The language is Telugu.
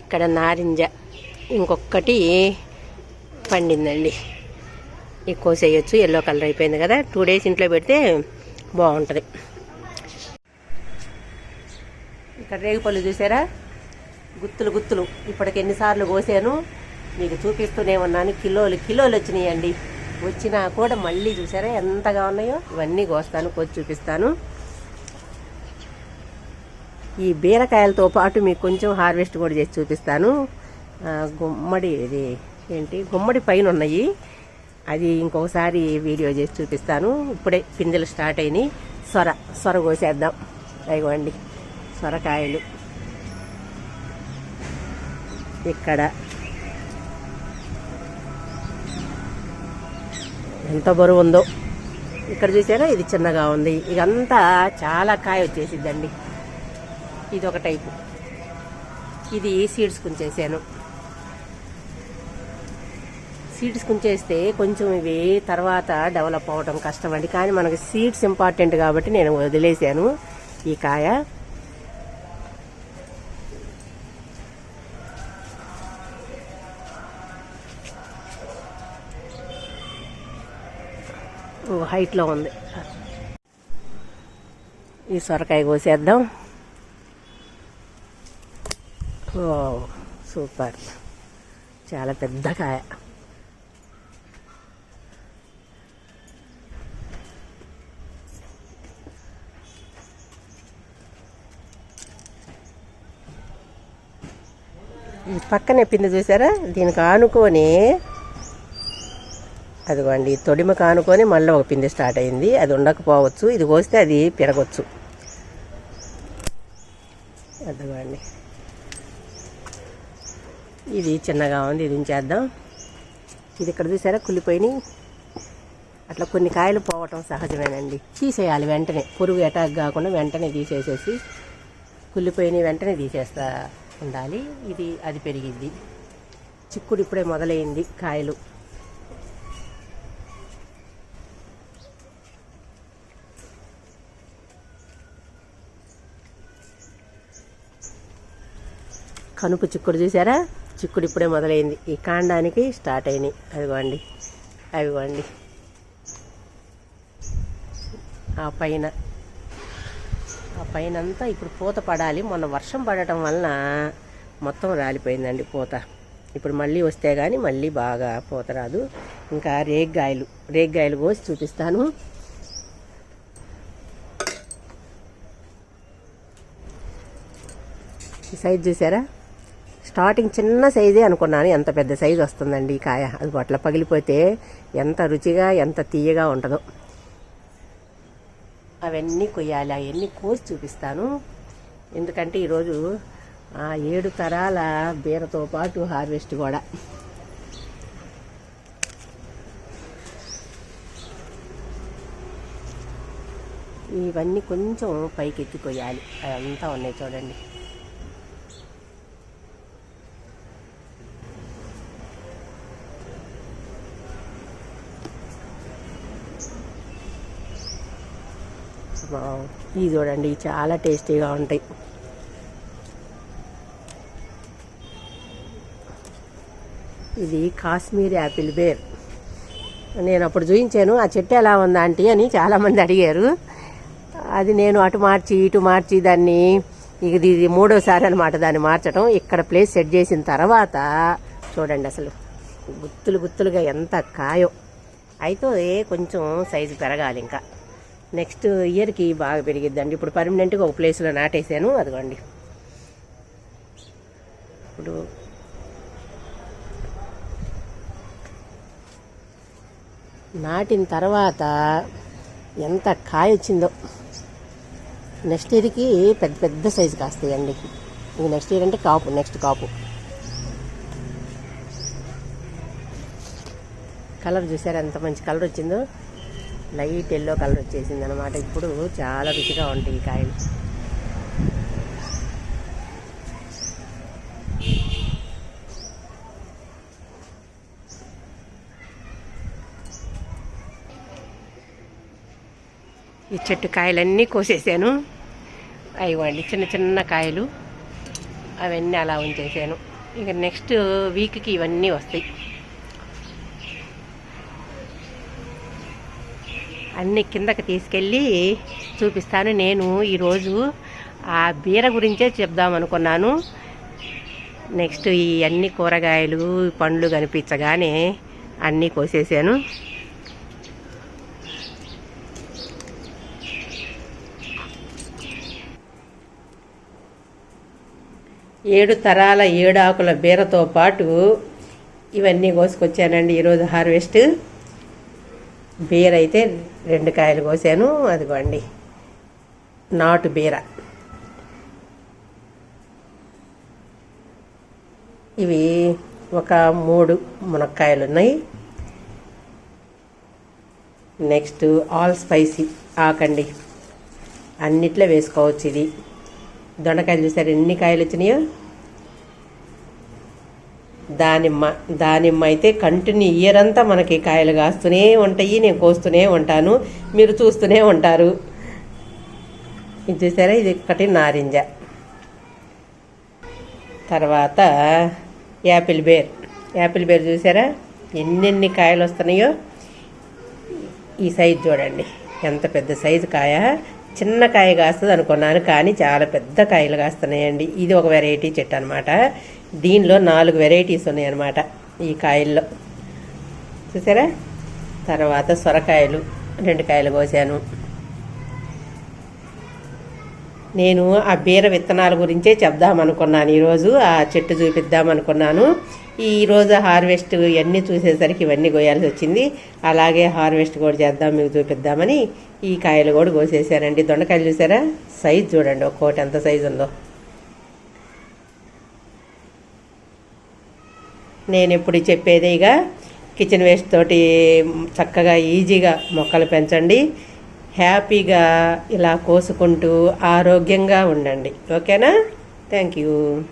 ఇక్కడ నారింజ ఇంకొకటి పండిందండి. ఎక్కువ కోసేయచ్చు ఎల్లో కలర్ అయిపోయింది కదా. టూ డేస్ ఇంట్లో పెడితే బాగుంటుంది. ఇక్కడ రేగుపళ్ళు చూసారా? గుత్తులు గుత్తులు. ఇప్పటికి ఎన్నిసార్లు కోసాను. మీకు చూపిస్తూనే ఉన్నాను. కిలోలు కిలోలు వచ్చినాయండి. వచ్చినా కూడా మళ్ళీ చూసారా? ఎంతగా ఉన్నాయో? ఇవన్నీ కోస్తాను కోసి చూపిస్తాను. ఈ బీరకాయలతో పాటు మీకు కొంచెం హార్వెస్ట్ కూడా చేసి చూపిస్తాను. గుమ్మడి ఇది ఏంటి? గుమ్మడి పైన ఉన్నాయి. అది ఇంకొకసారి వీడియో చేసి చూపిస్తాను. ఇప్పుడే పిందెలు స్టార్ట్ అయినాయి. సొర సొర కోసేద్దాం. అదిగోండి సొరకాయలు. ఇక్కడ ఎంత బరువు ఉందో. ఇక్కడ చూసారా? ఇది చిన్నగా ఉంది. ఇదంతా చాలా కాయ వచ్చేసిద్దండి. ఇది ఒక టైపు. ఇది సీడ్స్ కుంచేసాను. సీడ్స్ కుంచేస్తే కొంచెం ఇవి తర్వాత డెవలప్ అవ్వడం కష్టం అండి కానీ మనకు సీడ్స్ ఇంపార్టెంట్ కాబట్టి నేను వదిలేసాను ఈ కాయ. ఓ హైట్లో ఉంది. ఈ సొరకాయ కోసేద్దాం. సూపర్. చాలా పెద్ద కాయ. ఈ పక్కనే పిండి చూసారా? దీనికి ఆనుకొని అదిగోండి తొడిమకు ఆనుకొని మళ్ళీ ఒక పిండి స్టార్ట్ అయింది. అది ఉండకపోవచ్చు ఇది కోస్తే అది పెరగచ్చు. అదిగోండి. ఇది చిన్నగా ఉంది ఇది ఉంచేద్దాం. ఇది ఇక్కడ చూసారా కుళ్ళిపోయినాయి. అట్లా కొన్ని కాయలు పోవటం సహజమేనండి. తీసేయాలి వెంటనే. పురుగు అటాక్ కాకుండా వెంటనే తీసేసేసి కుళ్ళిపోయినవి వెంటనే తీసేస్తా ఉండాలి. ఇది అది పెరిగిద్ది చిక్కుడు ఇప్పుడే మొదలైంది కాయలు. కనుపు చిక్కుడు చూసారా? చిక్కుడు ఇప్పుడే మొదలైంది. ఈ కాండానికి స్టార్ట్ అయినాయి. అదిగోండి. అవిగోండి ఆ పైన. ఆ పైన అంతా ఇప్పుడు పూత పడాలి. మొన్న వర్షం పడటం వలన మొత్తం రాలిపోయిందండి పూత. ఇప్పుడు మళ్ళీ వస్తే కానీ మళ్ళీ బాగా పూత రాదు. ఇంకా రేగ్గాయలు. రేగ్గాయలు కోసి చూపిస్తాను. ఈ సైజ్ చూసారా? స్టార్టింగ్ చిన్న సైజే అనుకున్నాను. ఎంత పెద్ద సైజు వస్తుందండి ఈ కాయ? అది అట్లా పగిలిపోతే ఎంత రుచిగా ఎంత తీయగా ఉంటుందో. అవన్నీ కొయ్యాలి. అవన్నీ కోసి చూపిస్తాను. ఎందుకంటే ఈరోజు ఆ ఏడు తరాల బీరతో పాటు హార్వెస్ట్ కూడా ఇవన్నీ కొంచెం పైకి ఎత్తి కొయ్యాలి అదంతా ఉన్నాయి చూడండి. ఇవి చూడండి చాలా టేస్టీగా ఉంటాయి. ఇది కాశ్మీర్ యాపిల్ బేర్. నేను అప్పుడు చూపించాను ఆ చెట్టు ఎలా ఉందా ఆంటీ? అని చాలామంది అడిగారు. అది నేను అటు మార్చి ఇటు మార్చి దాన్ని ఇది ఇది మూడోసారి అనమాట దాన్ని మార్చడం ఇక్కడ ప్లేస్ సెట్ చేసిన తర్వాత చూడండి అసలు. గుత్తులు గుత్తులుగా ఎంత కాయో. అయితే కొంచెం సైజు పెరగాలి ఇంకా. నెక్స్ట్ ఇయర్కి బాగా పెరిగిద్దండి. ఇప్పుడు పర్మనెంట్గా ఒక ప్లేస్లో నాటేసాను అదిగోండి. ఇప్పుడు నాటిన తర్వాత ఎంత కాయ వచ్చిందో. నెక్స్ట్ ఇయర్కి పెద్ద పెద్ద సైజు కాస్తాయండి. ఇది నెక్స్ట్ ఇయర్ అంటే కాపు నెక్స్ట్ కాపు. కలర్ చూసారా? ఎంత మంచి కలర్ వచ్చిందో. లైట్ ఎల్లో కలర్ వచ్చేసింది అనమాట ఇప్పుడు చాలా రుచిగా ఉంటాయి ఈ కాయలు. ఈ చెట్టు కాయలన్నీ కోసేసాను. అవి చిన్న చిన్న కాయలు. అవన్నీ అలా ఉంచేసాను. ఇక నెక్స్ట్ వీక్కి ఇవన్నీ వస్తాయి. అన్ని కిందకి తీసుకెళ్ళి చూపిస్తాను. నేను ఈరోజు ఆ బీర గురించే చెప్దాం అనుకున్నాను. నెక్స్ట్ ఈ అన్ని కూరగాయలు పండ్లు కనిపించగానే అన్నీ కోసేసాను. ఏడు తరాల ఏడాకుల బీరతో పాటు ఇవన్నీ కోసుకొచ్చానండి ఈరోజు హార్వెస్ట్. బీర అయితే రెండు కాయలు కోసాను అదిగోండి. నాటు బీర. ఇవి ఒక మూడు మునక్కాయలు ఉన్నాయి నెక్స్ట్ ఆల్ స్పైసీ ఆకండి. అన్నిట్లో వేసుకోవచ్చు ఇది. దొండకాయలు చూసారు ఎన్ని కాయలు వచ్చినాయో? దానిమ్మ దానిమ్మ అయితే కంటిన్యూ ఇయర్ అంతా మనకి కాయలు కాస్తూనే ఉంటాయి నేను కోస్తూనే ఉంటాను మీరు చూస్తూనే ఉంటారు. ఇది చూసారా? ఇది ఒకటి నారింజ. తర్వాత యాపిల్ బేర్. యాపిల్ బేర్ చూసారా? ఎన్నెన్ని కాయలు వస్తున్నాయో? ఈ సైజు చూడండి. ఎంత పెద్ద సైజు కాయ? చిన్న కాయ కాస్తుంది అనుకున్నాను కానీ చాలా పెద్ద కాయలు కాస్తున్నాయండి. ఇది ఒక వెరైటీ చెట్టు అనమాట దీనిలో నాలుగు వెరైటీస్ ఉన్నాయన్నమాట ఈ కాయల్లో. చూసారా? తర్వాత సొరకాయలు రెండు కాయలు కోసాను. నేను ఆ బీర విత్తనాల గురించే చెప్దామనుకున్నాను. ఈరోజు ఆ చెట్టు చూపిద్దామనుకున్నాను. ఈరోజు హార్వెస్ట్ ఇవన్నీ చూసేసరికి ఇవన్నీ కోయాల్సి వచ్చింది. అలాగే హార్వెస్ట్ కూడా చేద్దాం మీకు చూపిద్దామని ఈ కాయలు కూడా కోసేసానండి దొండకాయలు చూసారా? సైజు చూడండి ఒక్కోటి ఎంత సైజు ఉందో. నేను ఇప్పుడు చెప్పేది ఇక కిచెన్ వేస్ట్ తోటి చక్కగా ఈజీగా మొక్కలు పెంచండి. హ్యాపీగా ఇలా కోసుకుంటూ ఆరోగ్యంగా ఉండండి. ఓకేనా? Thank you.